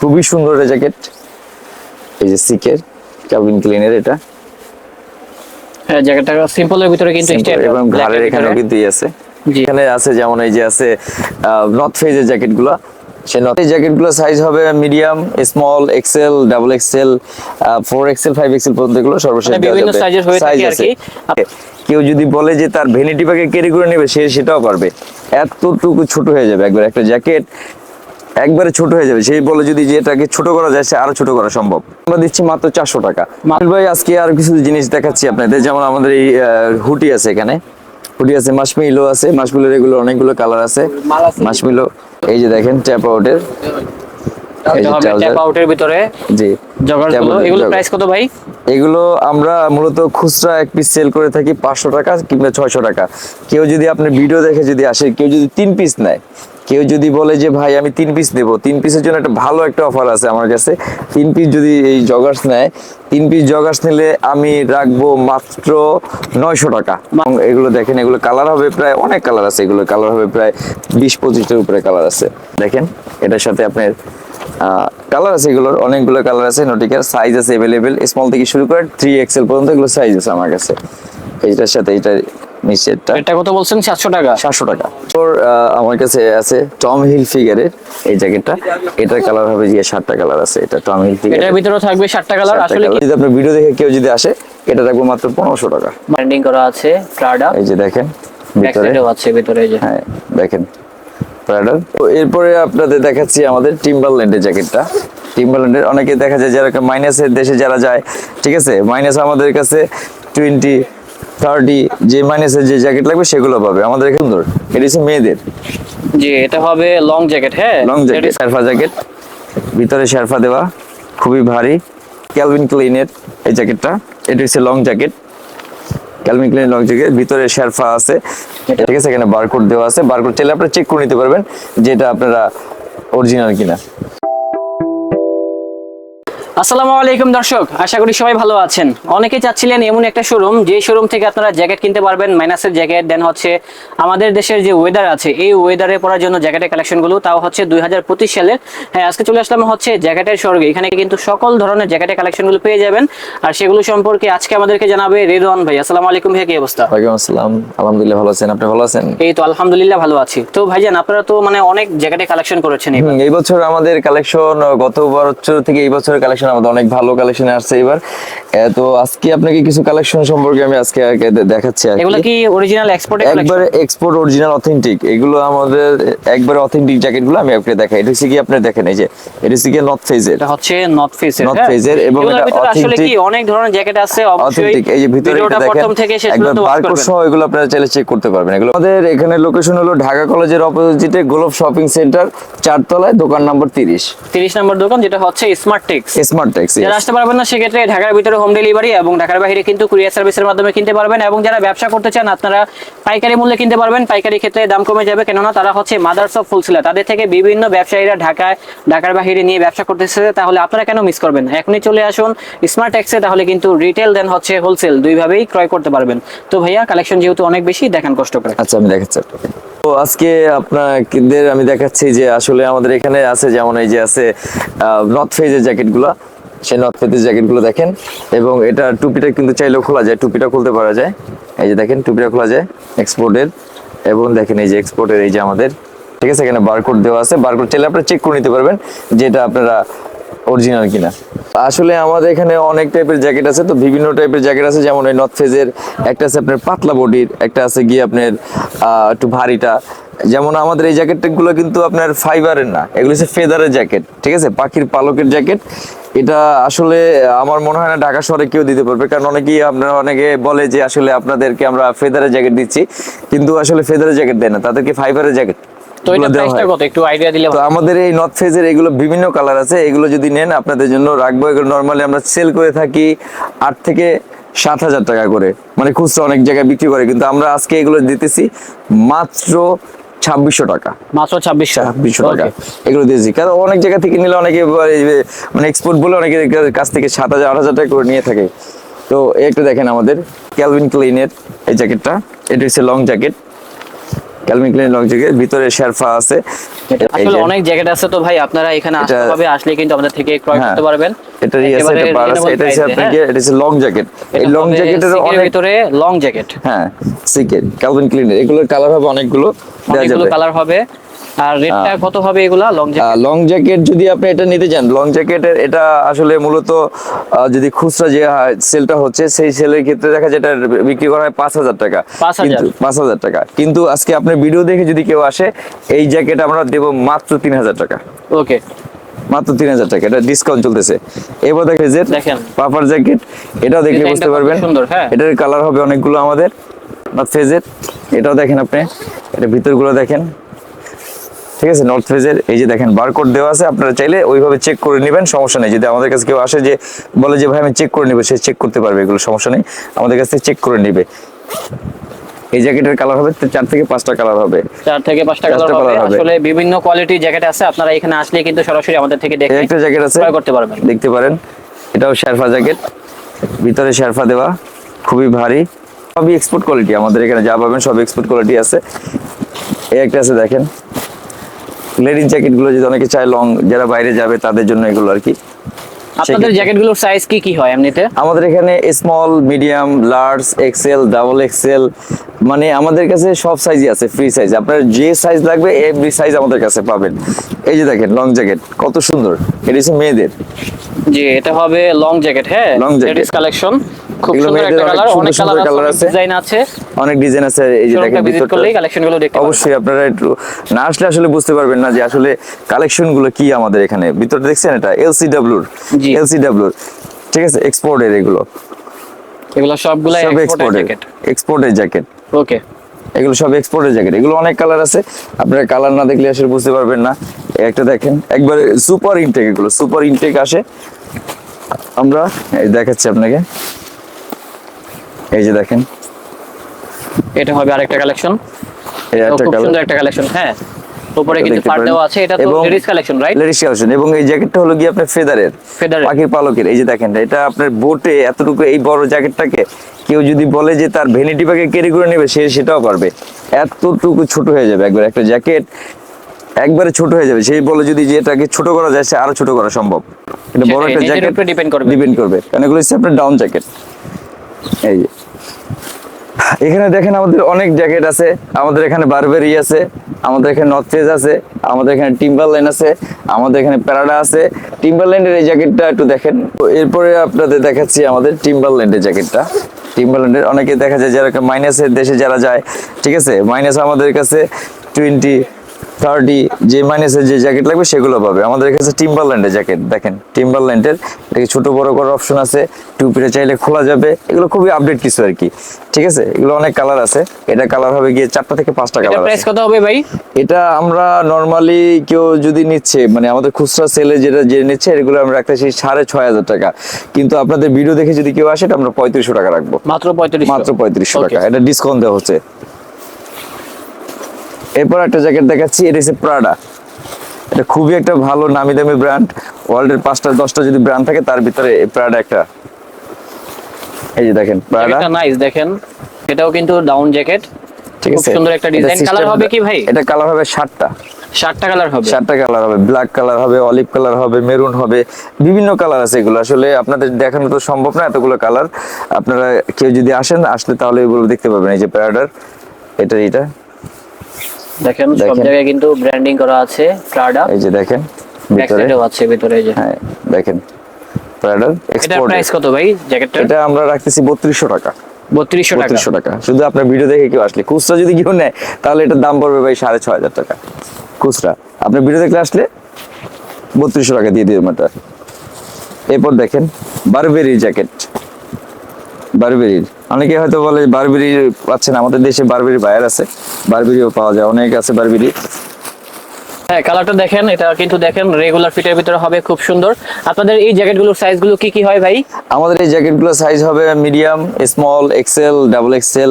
খুবই সুন্দর একটা জ্যাকেট এই যে সিকের ক্যাবিন ক্লিনের এটা। হ্যাঁ জ্যাকেটটা সিম্পলের ভিতরে কিন্তু এবং ঘাড়ের এখানেও কিন্তু আছে। এখানে আছে যেমন এই যে আছে নর্থ ফেজের জ্যাকেটগুলো সেই নর্থ জ্যাকেটগুলো সাইজ হবে medium small XL double XL four XL five XL পর্যন্ত এগুলো সর্বশেষ মানে বিভিন্ন sizes হয়ে থাকে আর কি। কেউ যদি বলে যে তার ভেনিটি ব্যাগে ক্যারি করে নেবে সে সেটাও পারবে। এতটুকু ছোট হয়ে যাবে একবার। একটা জ্যাকেট একবারে ছোট হয়ে যাবে। সেই বলে যদি যে এটাকে ছোট করা যায় সে আরও ছোট করা সম্ভব। আমরা দিচ্ছি মাত্র চারশো টাকা। মাহিল ভাই আজকে আর কিছু জিনিস দেখাচ্ছি আপনাদের। যেমন আমাদের এই হুটি আছে এখানে। হুটি আছে মাসমিলো আছে। মাসমিলোর এগুলো অনেকগুলো কালার আছে। মাল আছে। মাসমিলো এই যে দেখেন ট্যাপ আউটের ভিতরে জি। এগুলো প্রাইস কত ভাই? এগুলো আমরা মূলত খুচরা এক পিস সেল করে থাকি পাঁচশো টাকা কিংবা ছয়শো টাকা। কেউ যদি আপনার ভিডিও দেখে যদি আসে কেউ যদি তিন পিস নেয় কেউ যদি বলে যে, ভাই, আমি তিন পিস নেব। তিন পিসের জন্য একটা ভালো একটা অফার আছে আমার কাছে। তিন পিস যদি এই জগার্স নেয়, তিন পিস জগার্স নিলে আমি রাখব মাত্র নয়শো টাকা। এগুলো দেখেন, এগুলো কালার হবে প্রায়, অনেক কালার আছে। এগুলো কালার হবে প্রায় বিশ পঁচিশটার উপরে কালার আছে। দেখেন, এটার সাথে আপনার কালার আছে এগুলোর, অনেকগুলো কালার আছে নোটিকার সাইজ আছে অ্যাভেলেবেল স্মল থেকে শুরু করে থ্রি এক্সেল পর্যন্ত এগুলো সাইজ আছে আমার কাছে। এইটার সাথে এইটা নিচেরটা। এটা কত বলছেন? সাতশো টাকা। সাতশো টাকা। তোর আমার কাছে আছে টম হিল ফিগারের এই জ্যাকেটটা এটার কালার হবে গিয়ে সাতটা কালার আছে। এটা টম হিল ফিগার এটার ভিতরেও থাকবে সাতটা কালার আসলে যদি আপনার ভিডিও দেখে কেউ যদি আসে এটা রাখব মাত্র পনেরোশো টাকা। ব্র্যান্ডিং করা আছে প্রাডা এই যে দেখেন ভিতরে। আছে ভিতরে এই যে। হ্যাঁ দেখেন। প্রাডার তো এরপরে আপনাদের দেখাচ্ছি আমাদের টিম্বারল্যান্ডের জ্যাকেটটা টিম্বারল্যান্ডের অনেকে দেখা যায় যারা মাইনাসের দেশে যারা যায় ঠিক আছে? মাইনাস আমাদের কাছে টোয়েন্টি থার্টি যে মাইনাসের যে জ্যাকেট লাগবে সেগুলো পাবে। আমাদের এখানে সুন্দর এটা হচ্ছে মেয়েদের। জি এটা হবে লং জ্যাকেট হ্যাঁ? লং জ্যাকেট শেরফা জ্যাকেট ভিতরে শেরফা দেওয়া খুবই ভারী। ক্যালভিন ক্লিনের এই জ্যাকেটটা এটা হচ্ছে long jacket Calvin Klein long jacket ভিতরে শেরফা আছে। ঠিক আছে এখানে বারকোড দেওয়া আছে। বারকোড চাইলে আপনারা চেক করে নিতে পারবেন যেটা আপনারা অরিজিনাল কিনা। আসসালামু আলাইকুম দর্শক আশা করি সবাই ভালো আছেন। অনেকে চাচ্ছিলেন এমন একটা শোরুম যে শোরুম থেকে আপনারা জ্যাকেট কিনতে পারবেন মাইনাসের জ্যাকেট দেন হচ্ছে আমাদের দেশের যে ওয়েদার আছে এই ওয়েদারে পরার জন্য জ্যাকেটের কালেকশনগুলো তাও হচ্ছে দুই হাজার পঁচিশ সালের। হ্যাঁ আজকে চলে আসলাম হচ্ছে জ্যাকেটের স্বর্গে। এখানে কিন্তু সকল ধরনের জ্যাকেটের কালেকশনগুলো পেয়ে যাবেন। আর সেগুলো সম্পর্কে আজকে আমাদেরকে জানাবে রেদওয়ান ভাই। আসসালামু আলাইকুম ভাই কি অবস্থা? ওয়ালাইকুম আসসালাম। আলহামদুলিল্লাহ ভালো আছেন আপনি ভালো আছেন? এই তো আলহামদুলিল্লাহ ভালো আছি। তো ভাইজান আপনারা তো মানে অনেক জ্যাকেটের কালেকশন করেছেন। এই বছর আমাদের কালেকশন গত বছর থেকে এই বছর কালেকশন আমাদের অনেক ভালো কালেকশন আসছে এবার। তো আজকে আপনাকে কিছু কালেকশন সম্পর্কে আমি আজকে দেখাচ্ছি এগুলো কি। অরিজিনাল এক্সপোর্টের কালেকশন একবারে এক্সপোর্ট অরিজিনাল অথেন্টিক এগুলো আমাদের একবারে অথেন্টিক জ্যাকেটগুলো আমি আপনাকে দেখাই। এটা হচ্ছে কি আপনি দেখেন এই যে এটা হচ্ছে কি নর্থ ফেজের এটা হচ্ছে নর্থ ফেসের North Face এর এবং এটা আসলে কি অনেক ধরনের জ্যাকেট আছে অথেন্টিক এই যে ভিতরে এটা দেখেন প্রথম থেকে শেষ একবার বারকোড সহ এগুলো আপনারা চাইলে চেক করতে পারবেন। এগুলো আমাদের এখানে লোকেশন হলো ঢাকা কলেজের অপোজিটে গোলফ শপিং সেন্টার চারতলায় দোকান নম্বর তিরিশ। 30 নম্বর দোকান যেটা হচ্ছে স্মার্ট টেক্স স্মার্ট ট্যাক্সি যারা আসতে পারবেন না সেক্ষেত্রে ঢাকার ভিতরে হোম ডেলিভারি এবং ঢাকার বাইরে কিন্তু কুরিয়ার সার্ভিসের মাধ্যমে কিনতে পারবেন এবং যারা ব্যবসা করতে চান আপনারা পাইকারি মূল্যে কিনতে পারবেন। পাইকারি ক্ষেত্রে দাম কমে যাবে কেননা তারা হচ্ছে মাদার্স অফ ফুলসেলার তাদের থেকে বিভিন্ন ব্যবসায়ীরা ঢাকায় ঢাকার বাইরে নিয়ে ব্যবসা করতেছে তাহলে আপনারা কেন মিস করবেন এখনই চলে আসুন স্মার্ট ট্যাক্সে তাহলে কিন্তু রিটেল দেন হচ্ছে হোলসেল দুইভাবেই ক্রয় করতে পারবেন। তো ভাইয়া কালেকশন যেহেতু অনেক বেশি দেখান কষ্ট করে আচ্ছা আমি দেখাচ্ছি তো আজকে আপনাদের আমি দেখাচ্ছি যে আসলে আমাদের এখানে আছে যেমন এই যে আছে নর্থ ফেজের জ্যাকেটগুলো। সেই নর্থ ফেজের জ্যাকেটগুলো দেখেন। এবং এটা টুপিটা কিন্তু চাইলেও খোলা যায়, টুপিটা খুলতে পারা যায়। এই যে দেখেন, টুপিটা খোলা যায় এক্সপোর্টের এবং দেখেন এই যে এক্সপোর্টের এই যে আমাদের। ঠিক আছে, এখানে বারকোড দেওয়া আছে। বারকোড চাইলে আপনারা চেক করে নিতে পারবেন যেটা আপনারা অরিজিনাল কিনা। আসলে আমাদের এখানে অনেক টাইপের জ্যাকেট আছে, তো বিভিন্ন টাইপের জ্যাকেট আছে। যেমন এই নর্থ ফেজের একটা আছে আপনার পাতলা বডির একটা আছে গিয়ে আপনার একটু ভারীটা। যেমন আমাদের এই জ্যাকেটগুলো কিন্তু আপনার ফাইবারের না এগুলো হচ্ছে ফেদারের জ্যাকেট ঠিক আছে? পাখির পালকের জ্যাকেট। এটা আসলে আমার মনে হয় না ঢাকা শহরে কেউ দিতে পারবে কারণ অনেকেই আপনারা অনেকে বলে যে আসলে আপনাদেরকে আমরা ফেদারের জ্যাকেট দিচ্ছি কিন্তু আসলে ফেদারের জ্যাকেট দেয় না তাদেরকে ফাইবারের জ্যাকেট তো এটা প্রাইসটা কত? একটু আইডিয়া দিলে তো আমাদের এই নর্থ ফেজের এগুলো বিভিন্ন কালার আছে এগুলো যদি নেন আপনাদের জন্য রাখব এগুলো নর্মালি আমরা সেল করে থাকি আট থেকে সাত হাজার টাকা করে। মানে খুচরা অনেক জায়গায় বিক্রি করে কিন্তু আমরা আজকে এগুলো দিতেছি মাত্র ছাব্বিশশো টাকা। মাত্র ছাব্বিশশো। ছাব্বিশশো টাকা। এগুলো দিয়েছি কারণ অনেক জায়গা থেকে নিলে অনেকে মানে এক্সপোর্ট বলে অনেকে কাছ থেকে সাত হাজার আট হাজার টাকা করে নিয়ে থাকে। তো একটু দেখেন আমাদের ক্যালভিন ক্লিনের এই জ্যাকেটটা এটা হচ্ছে long jacket Calvin Klein long jacket ভিতরে শেরফা আছে। আসলে অনেক জ্যাকেট আছে তো ভাই আপনারা এখানে আসতে আসলে কিন্তু আমাদের থেকে ক্রয় হ্যাঁ। করতে পারবেন। এটা আছে এটা বার আছে এটা হচ্ছে আপনার হ্যাঁ। এটা হচ্ছে লং জ্যাকেট এই লং জ্যাকেটের অনেক ভিতরে লং জ্যাকেট হ্যাঁ সিকেট ক্যালভিন ক্লিনের এগুলোর কালার হবে অনেকগুলো। যাবে। কালার হবে। আর রেটটা কত হবে এগুলা? লং জ্যাকেট লং জ্যাকেট যদি আপনি এটা নিতে চান লং জ্যাকেটের এটা আসলে মূলত যদি খুচরা যে সেলটা হচ্ছে সেই সেলের ক্ষেত্রে দেখা যায় এটা বিক্রি করা হয় পাঁচ হাজার টাকা। পাঁচ হাজার? টাকা। কিন্তু আজকে আপনার ভিডিও দেখে যদি কেউ আসে এই জ্যাকেট আমরা দেবো মাত্র তিন হাজার টাকা। ওকে মাত্র তিন হাজার টাকা। এটা ডিসকাউন্ট চলতেছে। এবার দেখে যে দেখেন। পাপার জ্যাকেট এটাও দেখলে বুঝতে পারবেন। হ্যাঁ। এটার কালার হবে অনেকগুলো আমাদের ফেজের এটাও দেখেন আপনি। এটা ভিতরগুলো দেখেন। ঠিক আছে? নর্থ ফেজের এই যে দেখেন বারকোড দেওয়া আছে আপনারা চাইলে ওইভাবে চেক করে নেবেন সমস্যা নেই। যদি আমাদের কাছে কেউ আসে যে বলে যে ভাই আমি চেক করে নেব সে চেক করতে পারবে এগুলো সমস্যা নেই। আমাদের কাছ থেকে চেক করে নেবে। এই জ্যাকেটের কালার হবে চার থেকে পাঁচটা কালার হবে। চার থেকে পাঁচটা কালার হবে। আসলে বিভিন্ন কোয়ালিটির জ্যাকেট আছে আপনারা এখানে আসলে কিন্তু সরাসরি আমাদের থেকে দেখে একটা জ্যাকেট আছে করতে পারবেন। দেখতে পারেন। এটাও শেরফা জ্যাকেট ভিতরে শেরফা দেওয়া খুবই ভারী। সবই এক্সপোর্ট কোয়ালিটি আমাদের এখানে যা পাবেন সব এক্সপোর্ট কোয়ালিটি আছে। এই একটা আছে দেখেন। লেডিস জ্যাকেটগুলো যদি অনেকে চায় লং যারা বাইরে যাবে তাদের জন্য এগুলো আর কি। আপনাদের জ্যাকেটগুলোর সাইজ কি কি হয় এমনিতে? আমাদের এখানে small medium large XL double XL মানে আমাদের কাছে সব সাইজই আছে ফ্রি সাইজ আপনার যে সাইজ লাগবে এভরি সাইজ আমাদের কাছে পাবেন। এই যে দেখেন লং জ্যাকেট কত সুন্দর। এটা হচ্ছে মেয়েদের। জি এটা হবে লং জ্যাকেট হ্যাঁ? Jacket। লেডিস কালেকশন খুব এগুলো সুন্দর একটা কালার অনেক কালার আছে আছে। ডিজাইন আছে। অনেক ডিজাইন আছে এই যে দেখেন ভিতরটা। কালেকশনগুলো দেখতে অবশ্যই আপনারা একটু না আসলে আসলে বুঝতে পারবেন না যে আসলে কালেকশন কি আমাদের এখানে। ভিতরে দেখছেন এটা? এলসিডব্লিউর জি। ঠিক আছে? এক্সপোর্টের এগুলো। এগুলো সবগুলাই এক্সপোর্টের এক্সপোর্টের জ্যাকেট এক্সপোর্টের জ্যাকেট ওকে এগুলো সব এক্সপোর্টের জ্যাকেট এগুলো অনেক কালার আছে। আপনারা কালার না দেখলে আসলে বুঝতে পারবেন না। একটা দেখেন। একবারে সুপার ইনটেক এগুলো সুপার ইনটেক আসে। আমরা দেখাচ্ছি আপনাকে। এই যে দেখেন। এটা হবে আরেকটা কালেকশন। খুব সুন্দর একটা কালেকশন হ্যাঁ। উপরে এটা কিন্তু পার দেওয়া আছে এটা তো এবং ladies collection right ladies collection এবং এই জ্যাকেটটা হলো আপনার ফেদারের। পাখির পালকের। এই যে দেখেন এটা আপনার বোটে এতটুকু এই বড় জ্যাকেটটাকে কেউ যদি বলে যে তার ভ্যানিটি ব্যাগে ক্যারি করে নেবে সে সেটাও পারবে। এতটুকু ছোট হয়ে যাবে। একবার একটা জ্যাকেট একবারে ছোট হয়ে যাবে। সেই বলে যদি যে এটাকে ছোট করা যায় সে আরও ছোট করা সম্ভব। এটা বড় একটা জ্যাকেট depend করবে। ডিপেন্ড করবে। কারণ এগুলো হচ্ছে আপনার ডাউন জ্যাকেট এই যে। এখানে দেখেন আমাদের অনেক জ্যাকেট আছে, আমাদের এখানে বারবেরি আছে, আমাদের এখানে নর্থ ফেজ আছে, আমাদের এখানে টিম্বারল্যান্ড আছে, আমাদের এখানে প্যারাডা আছে। টিম্বারল্যান্ডের এই জ্যাকেটটা একটু দেখেন। এরপরে আপনাদের দেখাচ্ছি আমাদের টিম্বারল্যান্ডের জ্যাকেটটা টিম্বারল্যান্ডের অনেকে দেখা যায় যারা মাইনাসের দেশে যারা যায়, ঠিক আছে? মাইনাস আমাদের কাছে টোয়েন্টি থার্টি যে মাইনাসের যে জ্যাকেট লাগবে সেগুলো পাবে। আমাদের কাছে টিম্বারল্যান্ডের জ্যাকেট দেখেন টিম্বারল্যান্ডের এটাকে ছোট বড় করার অপশন আছে। টুপিটা চাইলে খোলা যাবে। এগুলো খুবই আপডেট কিছু আর কি। ঠিক আছে? এগুলো অনেক কালার আছে। এটা কালার হবে গিয়ে চারটা থেকে পাঁচটা কালার প্রাইস কত হবে ভাই? এটা আমরা নর্মালি কেউ যদি নিচ্ছে মানে আমাদের খুচরা সেলে যেটা যে নিচ্ছে এগুলো আমরা রাখতেছি সাড়ে ছয় হাজার টাকা। কিন্তু আপনাদের ভিডিও দেখে যদি কেউ আসে এটা আমরা পঁয়ত্রিশশো টাকা রাখব। মাত্র পঁয়ত্রিশ মাত্র পঁয়ত্রিশশো টাকা। এটা ডিসকাউন্ট দেওয়া হচ্ছে। এরপর একটা জ্যাকেট দেখাচ্ছি এটা হচ্ছে প্রাডা এটা খুবই একটা ভালো নামি দামি ব্র্যান্ড ওয়ার্ল্ডের পাঁচটা দশটা যদি ব্র্যান্ড থাকে তার ভিতরে প্রাডা একটা। এই যে দেখেন প্রাডা এটা নাইস দেখেন। এটাও কিন্তু ডাউন জ্যাকেট। ঠিক আছে। সুন্দর একটা ডিজাইন কালার হবে কি ভাই? এটা কালার হবে সাতটা। সাতটা কালার হবে। চারটা কালার হবে। ব্ল্যাক কালার হবে অলিভ কালার হবে মেরুন হবে। বিভিন্ন কালার আছে এগুলো। আসলে আপনাদের দেখানো তো সম্ভব না এতগুলো কালার আপনারা কেউ যদি আসেন আসলে তাহলে এগুলো দেখতে পাবেন। এই যে প্যারাডার এটা এটা দেখেন সব জায়গায় কিন্তু ব্র্যান্ডিং করা আছে প্রাডা এই যে দেখেন ভিতরে। আছে ভিতরে এই যে। হ্যাঁ দেখেন এটার এক্সপোর্ট প্রাইস কত ভাই জ্যাকেটটা এটা আমরা রাখতেছি বত্রিশশো টাকা। বত্রিশশো টাকা। টাকা। শুধু আপনার ভিডিও দেখে কেউ আসলে খুচরা যদি কেউ নেয় তাহলে এটার দাম পড়বে ভাই সাড়ে ছয় হাজার টাকা। খুচরা। আপনার ভিডিও দেখলে আসলে বত্রিশশো টাকা দিয়ে এটা এরপর দেখেন বারবেরি জ্যাকেট বারবেরির অনেকে হয়তো বলে বারবেরি পাচ্ছেন আমাদের দেশে বারবেরি বায়ার আছে, বারবেরিও পাওয়া যায়, অনেক আছে বারবেরি। হ্যাঁ কালারটা দেখেন এটা কিন্তু দেখেন রেগুলার ফিটের ভিতরে হবে খুব সুন্দর। আপনাদের এই জ্যাকেটগুলোর সাইজগুলো কি কি হয় ভাই? আমাদের এই জ্যাকেটগুলো সাইজ হবে medium small XL double XL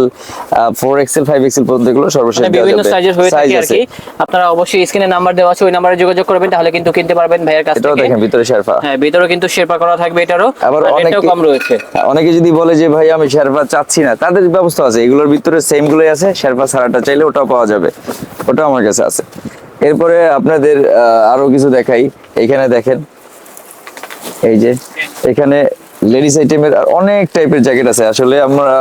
four XL five XL পর্যন্ত এগুলো সর্বশেষ মানে বিভিন্ন সাইজের হয়ে থাকে আর কি। আপনারা অবশ্যই স্ক্রিনে নাম্বার দেওয়া আছে ওই নাম্বারে যোগাযোগ করবেন তাহলে কিন্তু কিনতে পারবেন ভাইয়ের কাছ এটাও দেখেন ভিতরে শেরফা হ্যাঁ ভিতরে কিন্তু শেরপা করা থাকবে এটারও আবার আর রেটটাও কম রয়েছে। অনেকে যদি বলে যে ভাই আমি শেরপা চাচ্ছি না তাদের ব্যবস্থা আছে। এগুলোর ভিতরে সেম গুলোই আছে শেরপা ছাড়াটা চাইলে ওটাও পাওয়া যাবে। ওটাও আমার কাছে আছে। এরপরে আপনাদের আরও কিছু দেখাই। এখানে দেখেন এই যে এখানে লেডিস আইটেমের অনেক টাইপের জ্যাকেট আছে। আসলে আমরা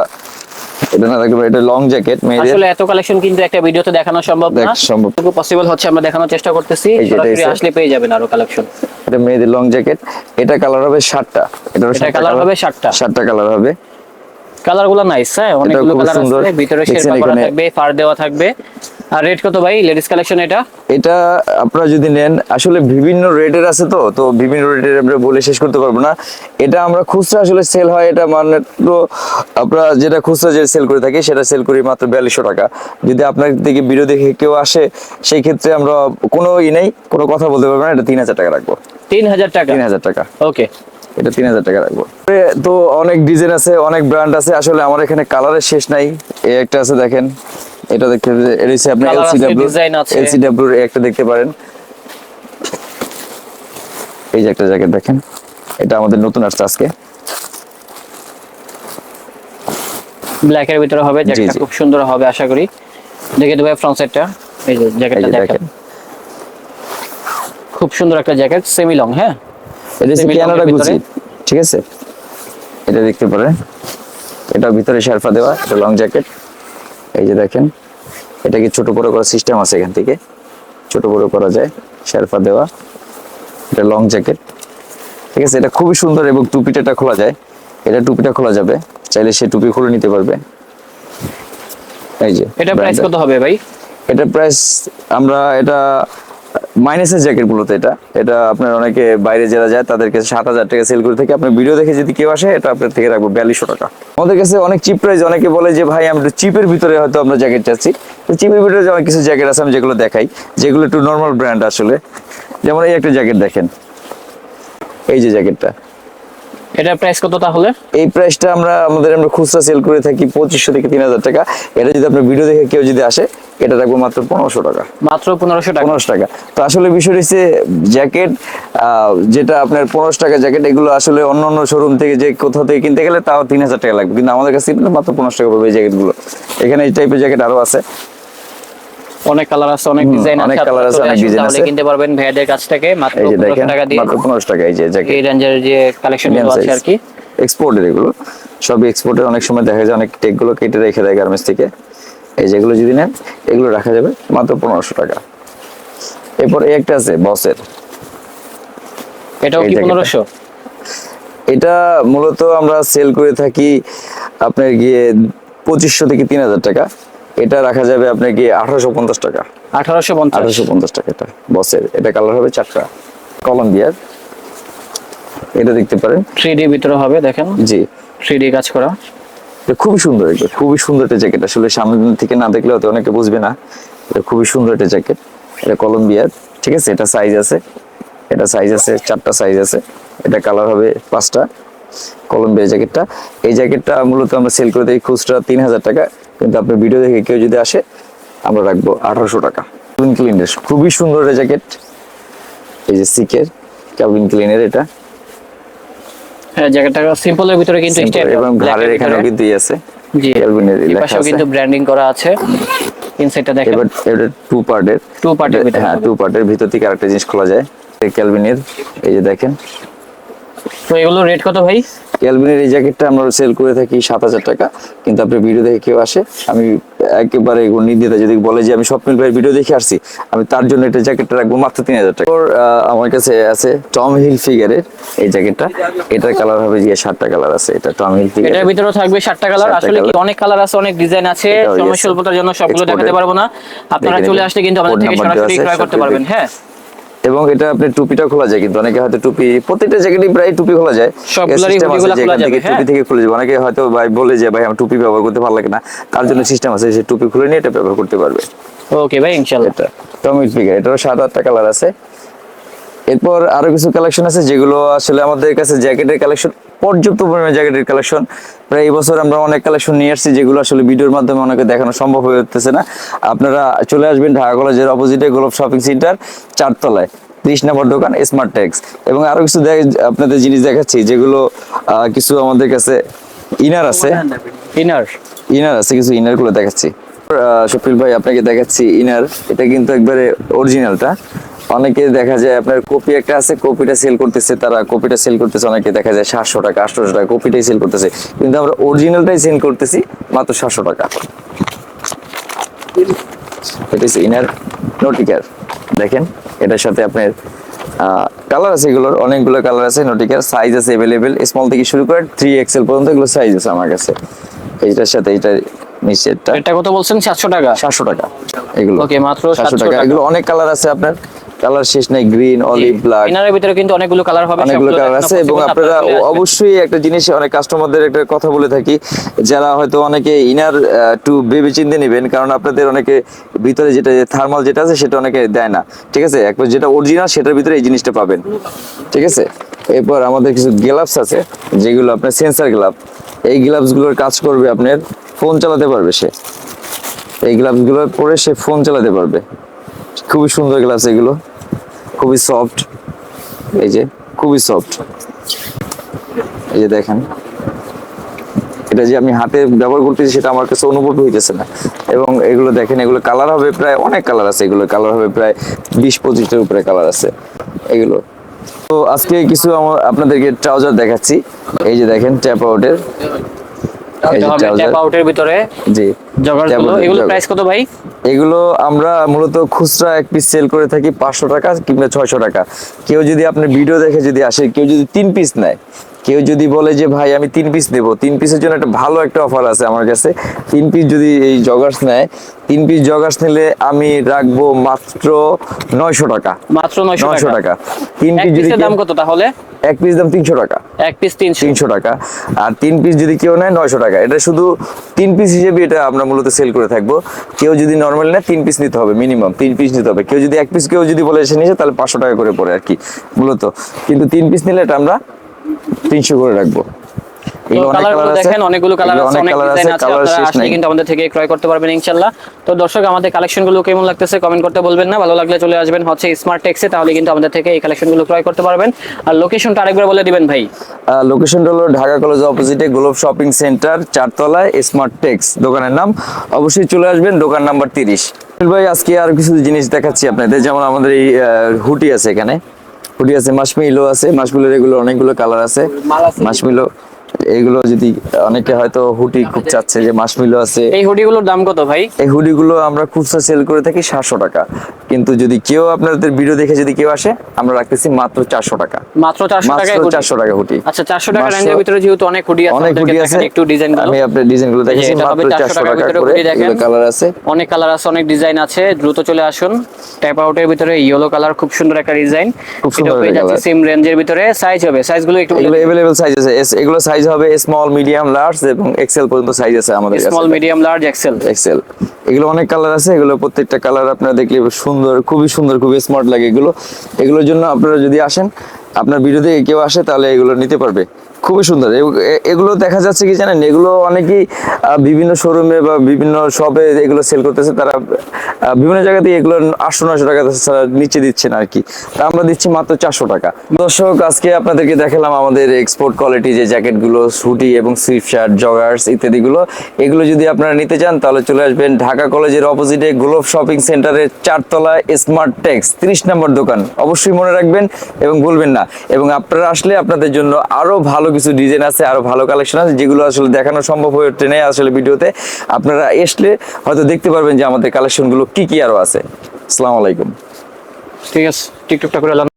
এটা না দেখব এটা লং জ্যাকেট মেয়েদের। আসলে এত কালেকশন কিন্তু একটা ভিডিওতে দেখানো সম্ভব না। সম্ভব। পসিবল হচ্ছে আমরা দেখানোর চেষ্টা করতেছি। সরাসরি আসলে পেয়ে যাবেন আরও কালেকশন এটা মেয়েদের লং জ্যাকেট এটা কালার হবে সাতটা। এটা এটা কালার হবে সাতটা। সাতটা কালার হবে। কালারগুলো নাইস হ্যাঁ অনেকগুলো কালার আছে ভিতরে শেরপা করা থাকবে ফার দেওয়া থাকবে। আর রেট কত ভাই? লেডিস কালেকশন এটা? এটা আপনারা যদি নেন আসলে বিভিন্ন রেটের আছে তো তো বিভিন্ন রেটের আমরা বলে শেষ করতে পারব না। এটা আমরা খুচরা আসলে সেল হয় এটা মাত্র আমরা যেটা খুচরা যে সেল করে থাকি সেটা সেল করি মাত্র বিয়াল্লিশশো টাকা। যদি আপনার দিকে দেখে কেউ আসে সেই ক্ষেত্রে আমরা কোনো ই নেই কোনো কথা বলতে পারব না এটা তিন হাজার টাকা রাখব। তিন হাজার টাকা? তিন হাজার টাকা। ওকে এটা তিন হাজার টাকা রাখব তো অনেক ডিজাইন আছে অনেক ব্র্যান্ড আছে আসলে আমার এখানে কালারের শেষ নাই। এই একটা আছে দেখেন এটা দেখতে এটা হচ্ছে আপনি এলসিডব্লিউ আছে। একটা দেখতে পারেন। এই যে একটা জ্যাকেট দেখেন এটা আমাদের নতুন আসছে আজকে। ব্ল্যাক এর ভিতরে হবে জ্যাকেটটা খুব সুন্দর হবে আশা করি। দেখে দেবো ফ্রন্ট সাইডটা এই যে জ্যাকেটটা দেখেন। খুব সুন্দর একটা জ্যাকেট সেমি লং হ্যাঁ? এটা হচ্ছে। গুচি ঠিক আছে? এটা দেখতে পারেন এটা ভিতরে শার্ফা দেওয়া এটা লং জ্যাকেট এই যে দেখেন এটা কি ছোট বড় করার সিস্টেম আছে এখান থেকে? ছোট বড় করা যায় শার্ফা দেওয়া এটা লং জ্যাকেট ঠিক আছে এটা খুবই সুন্দর এবং টুপিটা খোলা যায়। এটা টুপিটা খোলা যাবে চাইলে সে টুপি খুলে নিতে পারবে। এই যে এটা প্রাইস। কত হবে ভাই? এটা প্রাইস আমরা এটা মাইনাসের জ্যাকেটগুলোতে এটা। এটা আপনার অনেকে বাইরে যারা যায় তাদের কাছে সাত হাজার টাকা সেল করে থাকে আপনার ভিডিও দেখে যদি কেউ আসে এটা আপনার থেকে রাখব বিয়াল্লিশশো টাকা। আমাদের কাছে অনেক চিপ প্রাইস অনেকে বলে যে ভাই আমরা চিপের ভিতরে হয়তো আমরা জ্যাকেট চাচ্ছি। তো চিপের ভিতরে অনেক কিছু জ্যাকেট আছে আমি যেগুলো দেখাই যেগুলো একটু নর্মাল ব্র্যান্ড আসলে। যেমন এই একটা জ্যাকেট দেখেন। এই যে জ্যাকেটটা। এটা প্রাইস কত তাহলে? এই প্রাইসটা আমরা আমাদের আমরা খুচরা সেল করে থাকি পঁচিশশো থেকে তিন হাজার টাকা। এটা যদি আপনার ভিডিও দেখে কেউ যদি আসে এটা রাখব মাত্র পনেরোশো টাকা। মাত্র পনেরোশো টাকা। পনেরোশো টাকা। তো আসলে বিষয় হচ্ছে জ্যাকেট যেটা আপনার পনেরোশো টাকা জ্যাকেট এগুলো আসলে অন্য অন্য শোরুম থেকে যে কোথাও থেকে কিনতে গেলে তাও তিন হাজার টাকা লাগবে। কিন্তু আমাদের কাছে মাত্র পনেরোশো টাকা পড়বে এই জ্যাকেটগুলো। এখানে এই টাইপের জ্যাকেট আরও আছে। অনেক কালার আছে অনেক ডিজাইন আছে অনেক আপনারা colour আছে, অনেক আসুন, design তাহলে আছে। কিনতে পারবেন ভাইয়াদের কাছ থেকে মাত্র এই যে পনেরোশো দেখেন টাকা দিয়ে। মাত্র পনেরোশো টাকা এই যে জ্যাকেট। এই রেঞ্জের যে কালেকশন আছে আর কি। এক্সপোর্টের এগুলো। সবই এক্সপোর্টের অনেক সময় দেখা যায় অনেক টেকগুলো কেটে রেখে দেয় গার্মেন্টস থেকে। এই যেগুলো যদি নেন এগুলো রাখা যাবে মাত্র পনেরোশো টাকা। এরপর এই একটা আছে বসের। এটাও কি পনেরোশো? এটা মূলত আমরা সেল করে থাকি আপনার গিয়ে পঁচিশশো থেকে তিন হাজার টাকা। এটা রাখা যাবে আপনার গিয়ে আঠারোশো পঞ্চাশ টাকা। আঠারোশো পঞ্চাশ। আঠারোশো পঞ্চাশ টাকা এটা বসের। এটা কালার হবে চারটা। কলম্বিয়ার এটা দেখতে পারেন। থ্রি ডি ভিতরে হবে দেখেন। জি। থ্রি ডি কাজ করা। এটা খুবই সুন্দর এটা খুবই সুন্দর একটা জ্যাকেট। আসলে সামনে থেকে না দেখলে হয়তো অনেকে বুঝবে না, এটা খুবই সুন্দর একটা জ্যাকেট। এটা কলম্বিয়ার, ঠিক আছে? এটা সাইজ আছে, এটা সাইজ আছে, চারটা সাইজ আছে। এটা কালার হবে পাঁচটা, কলম্বিয়ার জ্যাকেটটা। এই জ্যাকেটটা মূলত আমরা সেল করে দিই খুচরা তিন হাজার টাকা। কিন্তু আপনার ভিডিও দেখে কেউ যদি আসে, আমরা রাখব আঠারোশো টাকা। ক্লিনের খুবই সুন্দর একটা জ্যাকেট। এই যে সিকের ক্যালভিন ক্লিনের এটা। হ্যাঁ জ্যাকেটটা সিম্পলের ভিতরে কিন্তু এবং ঘাড়ের এখানেও কিন্তু ই আছে। জি ক্যালভিনের এই লেখা পাশেও কিন্তু ব্র্যান্ডিং করা আছে। ইনসাইডটা দেখেন। এবার এটা টু পার্টের টু এর ভিতরে। হ্যাঁ। টু পার্টের ভিতর থেকে আরেকটা জিনিস খোলা যায়। ক্যালভিনের এই যে দেখেন। তো এগুলো রেট কত ভাই? ক্যালভিনের এই জ্যাকেটটা আমরা সেল করে থাকি সাত হাজার টাকা। কিন্তু আপনি ভিডিও দেখে কেউ আসে আমি একেবারে নির্দ্বিধা যদি বলে যে আমি স্বপ্নিল ভাই ভিডিও দেখে আসছি আমি তার জন্য এটা জ্যাকেটটা রাখব মাত্র তিন হাজার টাকা। আমার কাছে আছে টম হিল ফিগারের এই জ্যাকেটটা এটার কালার হবে যে সাতটা কালার আছে এটা টম হিল ফিগার এটার ভিতরে থাকবে সাতটা কালার আসলে কি অনেক কালার আছে অনেক ডিজাইন আছে সময় স্বল্পতার জন্য সবগুলো দেখাতে পারব না। আপনারা চলে আসলে কিন্তু আমাদের থেকে সরাসরি ক্রয় করতে পারবেন হ্যাঁ। এবং এটা আপনি টুপিটা খোলা যায় কিন্তু অনেকে হয়তো টুপি প্রত্যেকটা জ্যাকেটই প্রায় টুপি খোলা যায়। থেকে হ্যাঁ। টুপি থেকে খুলে যাবে। অনেকে হয়তো ভাই বলে যে ভাই আমার টুপি ব্যবহার করতে ভালো লাগে না। তার জন্য সিস্টেম আছে যে টুপি খুলে নিয়ে এটা ব্যবহার করতে পারবে। ওকে ভাই ইনশাআল্লাহ এটা টমির ফিগার এটারও সাত আটটা কালার আছে। এরপর আরও কিছু কালেকশন আছে যেগুলো আসলে আমাদের কাছে জ্যাকেটের কালেকশন পর্যাপ্ত পরিমাণে জ্যাকেটের কালেকশন প্রায় এই বছর আমরা অনেক কালেকশন নিয়ে আসছি যেগুলো আসলে ভিডিওর মাধ্যমে অনেকে দেখানো সম্ভব হয়ে উঠতেছে না। আপনারা চলে আসবেন ঢাকা কলেজের অপোজিটে গোলপ শপিং সেন্টার চারতলায়। ত্রিশ নম্বর দোকান স্মার্ট ট্যাক্স এবং আরও কিছু দেখ- আপনাদের জিনিস দেখাচ্ছি যেগুলো আহ, কিছু আমাদের কাছে ইনার আছে। ইনার ইনার আছে কিছু ইনারগুলো দেখাচ্ছি। শফিল ভাই আপনাকে দেখাচ্ছি ইনার এটা কিন্তু একবারে অরিজিনালটা অনেকে দেখা যায় আপনার কপি একটা আছে কপিটা সেল করতেছে তারা কপিটা সেল করতেছে অনেকে দেখা যায় সাতশো টাকা আটশো টাকা কপিটাই সেল করতেছে। কিন্তু আমরা অরিজিনালটাই সেল করতেছি মাত্র সাতশো টাকা। এটা ইনার নোটিকার দেখেন এটার সাথে আপনার কালার আছে এগুলোর অনেকগুলো কালার আছে নোটিকার সাইজ আছে অ্যাভেলেবেল স্মল থেকে শুরু করে থ্রি এক্সেল পর্যন্ত এগুলো সাইজ আছে আমার কাছে। এইটার সাথে এইটা নিচেরটা। এটা কত বলছেন? সাতশো টাকা? সাতশো টাকা। এগুলো। মাত্র সাতশো 700 টাকা। টাকা। এগুলো অনেক কালার আছে আপনার। কালার শেষ নাই গ্রিন অলিভ ব্ল্যাক ইনারের ভিতরে কিন্তু অনেকগুলো কালার হবে অনেকগুলো কালার আছে এবং আপনারা অবশ্যই একটা জিনিস অনেক কাস্টমারদের একটা কথা বলে থাকি যারা হয়তো অনেকে ইনার টু ভেবে চিন্তে নেবেন কারণ আপনাদের অনেকে ভিতরে যেটা থার্মাল যেটা আছে সেটা অনেকে দেয় না ঠিক আছে? একবার যেটা অরিজিনাল সেটার ভিতরে এই জিনিসটা পাবেন ঠিক আছে? এরপর আমাদের কিছু গ্লাভস আছে যেগুলো আপনার সেন্সার গ্লাভ এই গ্লাভসগুলোর কাজ করবে আপনার ফোন চালাতে পারবে সে। এই গ্লাভসগুলো পরে সে ফোন চালাতে পারবে। খুবই সুন্দর গ্লাভস এগুলো। খুবই সফট এই যে খুবই সফট এই যে দেখেন। এটা যে আমি হাতে ব্যবহার করতেছি সেটা আমার কাছে অনুভব হইতেছে না। এবং এগুলো দেখেন এগুলো কালার হবে প্রায় অনেক কালার আছে এগুলো। কালার হবে প্রায় বিশ পঁচিশটার উপরে কালার আছে এগুলো। তো আজকে কিছু আপনাদেরকে ট্রাউজার দেখাচ্ছি। এই যে দেখেন ট্যাপ আউটের ট্যাপ আউটের ভিতরে জি। এগুলো প্রাইস কত ভাই? এগুলো আমরা মূলত খুচরা এক পিস সেল করে থাকি পাঁচশো টাকা কিংবা ছয়শো টাকা। কেউ যদি আপনার ভিডিও দেখে যদি আসে, কেউ যদি তিন পিস নেয় কেউ যদি বলে যে ভাই আমি তিন পিস নেব তিন পিসের জন্য একটা ভালো একটা অফার আছে আমার কাছে তিন পিস যদি এই জগার্স নেয় তিন পিস জগার্স নিলে আমি রাখব মাত্র নয়শো টাকা মাত্র নয়শো টাকা টাকা তিন পিস যদি দাম কত তাহলে এক পিস দাম তিনশো টাকা এক পিস তিনশো তিনশো টাকা আর তিন পিস যদি কেউ নেয় নয়শো টাকা এটা শুধু তিন পিস হিসেবে এটা আমরা মূলত সেল করে থাকব কেউ যদি নর্মাল নেয় তিন পিস নিতে হবে মিনিমাম তিন পিস নিতে হবে কেউ যদি এক পিস কেউ যদি বলে এসে নিয়েছে তাহলে পাঁচশো টাকা করে পড়ে আর কি মূলত কিন্তু তিন পিস নিলে এটা আমরা তিনশো করে রাখব। দেখেন অনেকগুলো কালার আছে অনেক ডিজাইন আছে আপনারা আসলে কিন্তু আমাদের থেকে ক্রয় করতে পারবেন ইনশাআল্লাহ। তো দর্শক আমাদের কেমন লাগতেছে কমেন্ট করতে বলবেন না ভালো লাগলে চলে আসবেন হচ্ছে স্মার্ট টেক্সে তাহলে কিন্তু আমাদের থেকে এই ক্রয় করতে পারবেন। আর লোকেশনটা আরেকবার বলে দিবেন ভাই। লোকেশনটা হলো ঢাকা কলেজ অপোজিটে গ্লোব শপিং সেন্টার চারতলায় স্মার্ট টেক্স দোকানের নাম। অবশ্যই চলে আসবেন দোকান নাম্বার তিরিশ। ভাই আজকে আর কিছু জিনিস দেখাচ্ছি আপনাদের যেমন আমাদের এই হুটি আছে এখানে। হুটি আছে মাসমিলো আছে মাসমিলোর এগুলো অনেকগুলো কালার আছে মাল আছে। মাসমিলো এগুলো যদি অনেকে হয়তো হুটি খুব চাচ্ছে যে মাসমিলো আছে এই হুডিগুলোর দাম কত ভাই এই হুডিগুলো আমরা খুচরা সেল করে থাকি সাতশো টাকা কিন্তু যদি কেউ আপনাদের ভিডিও দেখে যদি কেউ আসে আমরা রাখতেছি মাত্র চারশো টাকা মাত্র চারশো টাকায় মাত্র হুডি চারশো টাকা হুটি আচ্ছা চারশো টাকা মাত্র- রেঞ্জের ভিতরে যেহেতু অনেক হুডি আছে অনেক আমাদেরকে হুডি দেখান আছে একটু ডিজাইন আমি আপনার ডিজাইন গুলো দেখেছি এটা হবে মাত্র 400 চারশো টাকার টাকা ভিতরে করে hoodie দেখেন। এগুলো কালার আছে অনেক কালার আছে অনেক ডিজাইন আছে দ্রুত চলে আসুন ট্যাপ আউটের ভিতরে ইয়েলো কালার খুব সুন্দর একটা ডিজাইন খুব সুন্দর পেয়ে একটা যাচ্ছে colour। সেম রেঞ্জের ভিতরে সাইজ হবে সাইজগুলো একটু এগুলো अवेलेबल সাইজ আছে এস- এগুলো সাইজ হবে স্মল মিডিয়াম লার্জ এবং এক্সেল পর্যন্ত সাইজ আছে আমাদের কাছে। Small medium large XL XL এগুলো অনেক কালার আছে এগুলো প্রত্যেকটা কালার আপনারা দেখলে সুন্দর খুবই সুন্দর খুবই স্মার্ট লাগে এগুলো। এগুলোর জন্য আপনারা যদি আসেন আপনার ভিডিও থেকে কেউ আসে তাহলে এগুলো নিতে পারবে। খুবই সুন্দর। এগুলো দেখা যাচ্ছে কি জানেন? এগুলো অনেকেই বিভিন্ন শোরুমে বা বিভিন্ন শপে এগুলো সেল করতেছে। তারা বিভিন্ন জায়গাতে এগুলো আটশো নশো টাকা নিচে দিচ্ছেন আর কি। তা আমরা দিচ্ছি মাত্র চারশো টাকা। দর্শক, আজকে আপনাদেরকে দেখালাম আমাদের এক্সপোর্ট কোয়ালিটি যে জ্যাকেটগুলো সুটি এবং সুইফট শার্ট জগার্স ইত্যাদিগুলো। এগুলো যদি আপনারা নিতে চান, তাহলে চলে আসবেন ঢাকা কলেজের অপোজিটে গ্লোব শপিং সেন্টারের চারতলায় স্মার্ট টেক্স তিরিশ নম্বর দোকান। অবশ্যই মনে রাখবেন এবং ভুলবেন না। এবং আপনারা আসলে আপনাদের জন্য আরও ভালো কিছু ডিজাইন আছে, আরও ভালো কালেকশন আছে, যেগুলো আসলে দেখানো সম্ভব হয়ে ওঠে নেই আসলে ভিডিওতে। আপনারা আসলে হয়তো দেখতে পারবেন যে আমাদের কালেকশনগুলো কি কি আরও আছে। আসসালামু আলাইকুম। ঠিক আছে টিকটকটা করে